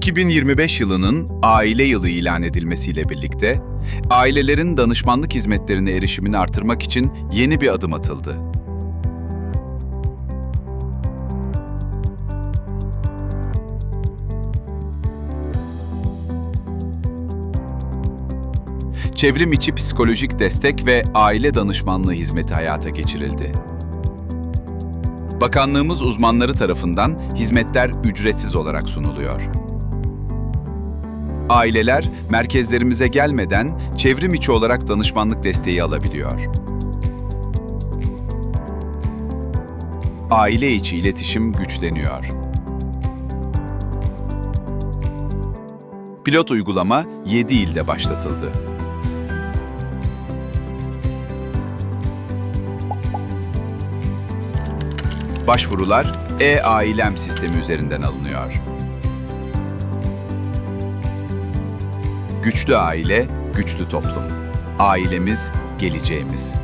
2025 yılının aile yılı ilan edilmesiyle birlikte, ailelerin danışmanlık hizmetlerine erişimini artırmak için yeni bir adım atıldı. Çevrim içi psikolojik destek ve aile danışmanlığı hizmeti hayata geçirildi. Bakanlığımız uzmanları tarafından hizmetler ücretsiz olarak sunuluyor. Aileler merkezlerimize gelmeden çevrim içi olarak danışmanlık desteği alabiliyor. Aile içi iletişim güçleniyor. Pilot uygulama 7 ilde başlatıldı. Başvurular e-ailem sistemi üzerinden alınıyor. Güçlü aile, güçlü toplum. Ailemiz, geleceğimiz.